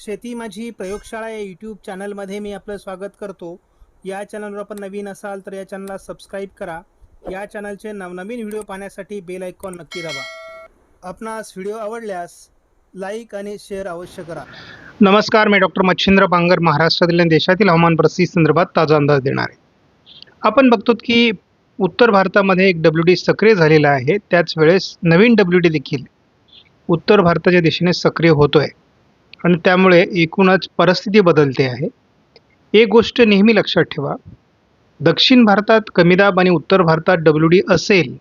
शेती माझी प्रयोगशाळा या यूट्यूब चॅनलमध्ये मी आपलं स्वागत करतो. या चॅनलवर आपण नवीन असाल तर या चॅनलला सबस्क्राईब करा. या चॅनलचे नवनवीन व्हिडिओ पाहण्यासाठी बेल आयकॉन नक्की दाबा. आपणास व्हिडिओ आवडल्यास लाईक आणि शेअर अवश्य करा. नमस्कार मी डॉक्टर मच्छिंद्र बांगर महाराष्ट्रातील देशातील हवामान परिस्थिती संदर्भात ताजा अंदाज देणार. आहे आपण बघतो की उत्तर भारतामध्ये एक डब्ल्यू डी सक्रिय झालेला आहे. त्याच वेळेस नवीन डब्ल्यू डी देखील उत्तर भारताच्या दिशेने सक्रिय होतो आहे आणि त्यामुळे एकूणच परिस्थिती बदलते आहे. एक गोष्ट नेहमी लक्षात ठेवा. दक्षिण भारतात कमी दाब आणि उत्तर भारतात डब्ल्यू डी असेल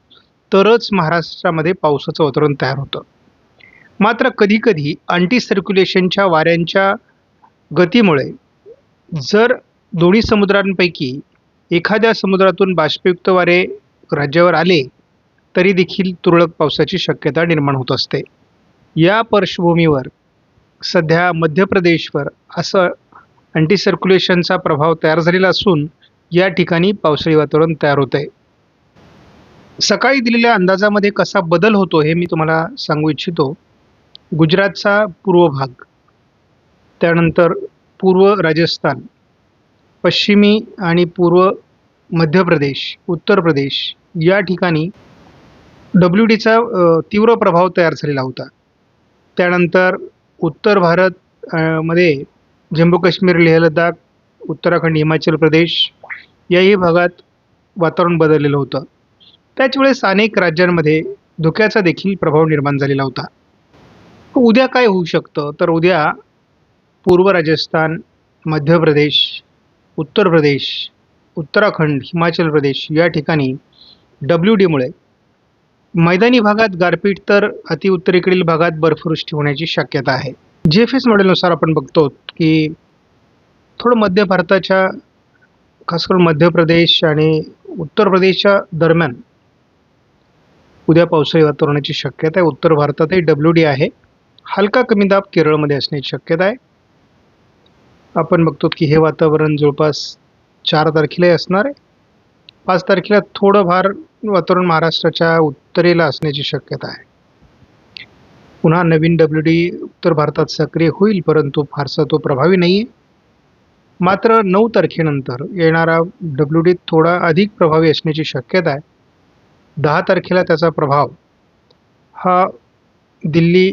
तरच महाराष्ट्रामध्ये पावसाचं वातावरण तयार होतं. मात्र कधीकधी अँटी सर्क्युलेशनच्या वाऱ्यांच्या गतीमुळे जर दोन्ही समुद्रांपैकी एखाद्या समुद्रातून बाष्पयुक्त वारे राज्यावर आले तरी देखील तुरळक पावसाची शक्यता निर्माण होत असते. या पार्श्वभूमीवर सध्या मध्य प्रदेशवर असं अँटी सर्क्युलेशनचा प्रभाव तयार झालेला असून या ठिकाणी पावसाळी वातावरण तयार होत आहे सकाळी दिलेल्या अंदाजामध्ये कसा बदल होतो हे मी तुम्हाला सांगू इच्छितो. गुजरातचा पूर्व भाग त्यानंतर पूर्व राजस्थान पश्चिमी आणि पूर्व मध्य प्रदेश उत्तर प्रदेश या ठिकाणी डब्ल्यू डीचा तीव्र प्रभाव तयार झालेला होता. त्यानंतर उत्तर भारत मध्ये जम्मू काश्मीर लेह लडाख उत्तराखंड हिमाचल प्रदेश याही भागात वातावरण बदललेलं होतं. त्याच वेळेस अनेक राज्यांमध्ये धुक्याचा देखील प्रभाव निर्माण झालेला होता. उद्या काय होऊ शकतं? तर उद्या पूर्व राजस्थान मध्य प्रदेश उत्तर प्रदेश उत्तराखंड हिमाचल प्रदेश या ठिकाणी डब्ल्यू डीमुळे मैदानी भागात गारपीट तर अतिउत्तरेकडील भागात बर्फवृष्टी होण्याची शक्यता आहे. जी एफ एस मॉडेलनुसार आपण बघतो की थोडं मध्य भारताच्या खास करून मध्य प्रदेश आणि उत्तर प्रदेशच्या दरम्यान उद्या पावसाळी वातावरणाची शक्यता आहे. उत्तर भारतातही डब्ल्यू डी आहे. हलका कमी दाब केरळमध्ये असण्याची शक्यता आहे. आपण बघतो की हे वातावरण जवळपास चार तारखेलाही असणार आहे. पाच तारखेला थोडंफार वातावरण महाराष्ट्राच्या उत्तरेला असण्याची शक्यता आहे. पुन्हा नवीन डब्ल्यू डी उत्तर भारतात सक्रिय होईल परंतु फारसा तो प्रभावी नाही आहे मात्र नऊ तारखेनंतर येणारा डब्ल्यू डी थोडा अधिक प्रभावी असण्याची शक्यता आहे. दहा तारखेला त्याचा प्रभाव हा दिल्ली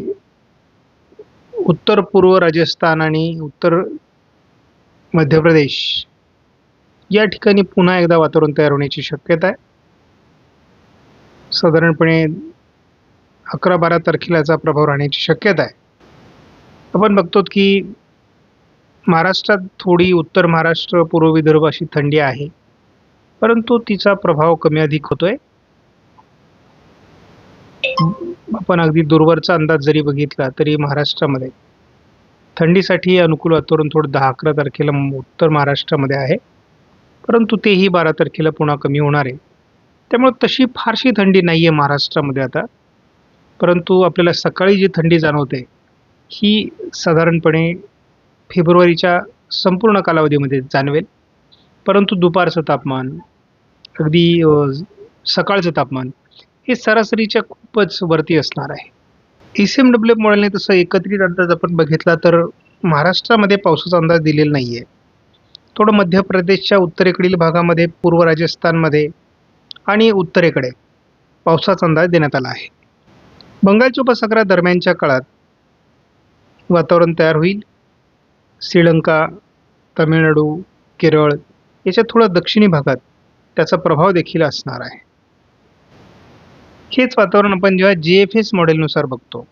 उत्तर पूर्व राजस्थान आणि उत्तर मध्य प्रदेश या ठिकाणी पुन्हा एकदा वातावरण तयार होण्याची शक्यता आहे. साधारणपणे अकरा बारा तारखेला याचा प्रभाव राहण्याची शक्यता आहे. आपण बघतो की महाराष्ट्रात थोडी उत्तर महाराष्ट्र पूर्व विदर्भ अशी थंडी आहे. परंतु तिचा प्रभाव कमी अधिक होतोय. आपण अगदी दूरवरचा अंदाज जरी बघितला तरी महाराष्ट्रामध्ये थंडीसाठी अनुकूल वातावरण थोडं दहा अकरा तारखेला उत्तर महाराष्ट्रामध्ये आहे. परंतु तेही बारा तारखेला पुन्हा कमी होणार आहे. त्यामुळे तशी फारशी थंडी नाही आहे महाराष्ट्रामध्ये आता. परंतु आपल्याला सकाळी जी थंडी जाणवते ही साधारणपणे फेब्रुवारीच्या संपूर्ण कालावधीमध्ये जाणवेल. परंतु दुपारचं तापमान अगदी सकाळचं तापमान हे सरासरीच्या खूपच वरती असणार आहे. E C M W F मॉडेलने तसं एकत्रित अंदाज आपण बघितला तर महाराष्ट्रामध्ये पावसाचा अंदाज दिलेला नाही आहे थोडं मध्य प्रदेशच्या उत्तरेकडील भागामध्ये पूर्व राजस्थानमध्ये आणि उत्तरेकडे पावसाचा अंदाज देण्यात आला आहे. बंगालच्या उपसागरादरम्यानच्या काळात वातावरण तयार होईल. श्रीलंका तमिळनाडू केरळ याच्या थोडं दक्षिणी भागात त्याचा प्रभाव देखील असणार आहे. हेच वातावरण आपण जेव्हा जी एफ एस मॉडेलनुसार बघतो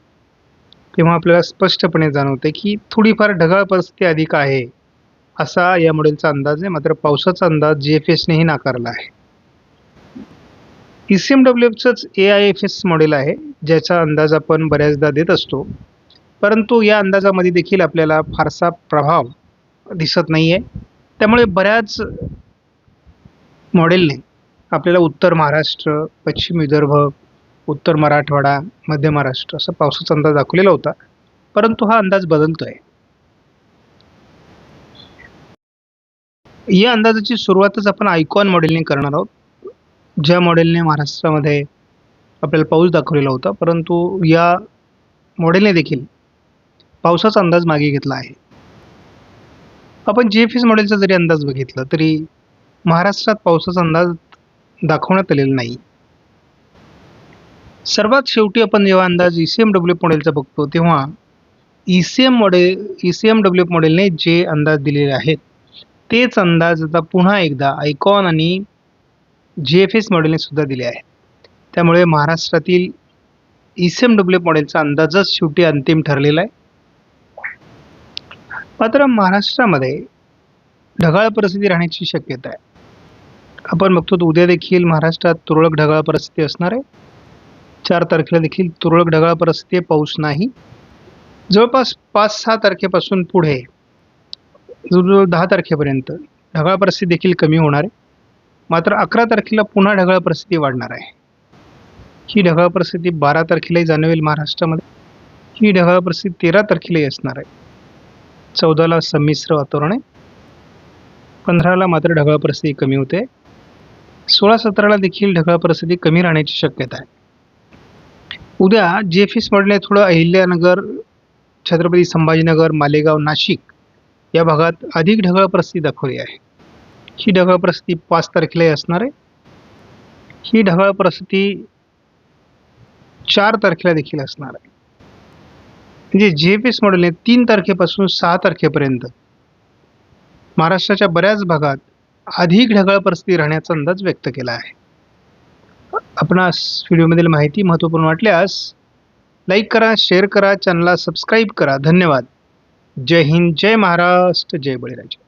तेव्हा आपल्याला स्पष्टपणे जाणवते की थोडीफार ढगाळ परिस्थिती अधिक आहे असा या मॉडेलचा अंदाज आहे. मात्र पावसाचा अंदाज जी एफ एसनेही नाकारला आहे. E C M W एफचंच A I F S model आहे ज्याचा अंदाज आपण बऱ्याचदा देत असतो. परंतु या अंदाजामध्ये देखील आपल्याला फारसा प्रभाव दिसत नाही आहे त्यामुळे बऱ्याच मॉडेलने आपल्याला उत्तर महाराष्ट्र पश्चिम विदर्भ उत्तर मराठवाडा मध्य महाराष्ट्र असा पावसाचा अंदाज दाखवलेला होता. परंतु हा अंदाज बदलतोय. या अंदाजाची सुरुवातच आपण आयकॉन मॉडेलने करणार आहोत. ज्या मॉडेलने महाराष्ट्रामध्ये आपल्याला पाऊस दाखवलेला होता परंतु या मॉडेलने देखील पावसाचा अंदाज मागे घेतला आहे. आपण जी एफ एस मॉडेलचा जरी अंदाज बघितला तरी महाराष्ट्रात पावसाचा अंदाज दाखवण्यात आलेला नाही. सर्वात शेवटी आपण जेव्हा अंदाज ई सी एम डब्ल्यू मॉडेलचा बघतो तेव्हा E C M model E C M W मॉडेलने जे अंदाज दिलेले आहेत तेच अंदाज आता पुन्हा एकदा आयकॉन आणि जी एफ एस मॉडेलनेसुद्धा दिले आहेत त्यामुळे महाराष्ट्रातील ई सी एम डब्ल्यू मॉडेलचा अंदाजच शेवटी अंतिम ठरलेला आहे. मात्र महाराष्ट्रामध्ये ढगाळ परिस्थिती राहण्याची शक्यता आहे. आपण बघतो उद्या देखील महाराष्ट्रात तुरळक ढगाळ परिस्थिती असणार आहे. चार तारखेला देखील तुरळक ढगाळ परिस्थिती पाऊस नाही. जवळपास पाच सहा तारखेपासून पुढे जवळजवळ दहा तारखेपर्यंत ढगाळ परिस्थिती देखील कमी होणार आहे. मात्र अकरा तारखेला पुन्हा ढगाळ परिस्थिती वाढणार आहे. ही ढगाळ परिस्थिती बारा तारखेलाही जाणवेल महाराष्ट्रामध्ये. ही ढगाळ परिस्थिती तेरा तारखेलाही असणार आहे. चौदाला संमिश्र वातावरण आहे. पंधराला मात्र ढगाळ परिस्थिती कमी होते. सोळा सतराला देखील ढगाळ परिस्थिती कमी राहण्याची शक्यता आहे. उद्या जे एफ एस थोडं अहिल्यानगर छत्रपती संभाजीनगर मालेगाव नाशिक या भागात अधिक ढगाळ परिस्थिती दाखवली आहे. ही ढगाळ परिस्थिती पाच तारखेलाही असणार आहे. ही ढगाळ परिस्थिती चार तारखेला देखील असणार आहे. म्हणजे जे पी एस मॉडेलने तीन तारखेपासून सहा तारखेपर्यंत महाराष्ट्राच्या बऱ्याच भागात अधिक ढगाळ परिस्थिती राहण्याचा अंदाज व्यक्त केला आहे. आपणास व्हिडिओमधील माहिती महत्त्वपूर्ण वाटल्यास लाईक करा शेअर करा चॅनलला सबस्क्राईब करा. धन्यवाद. जय हिंद जय महाराष्ट्र जय बळीराजा.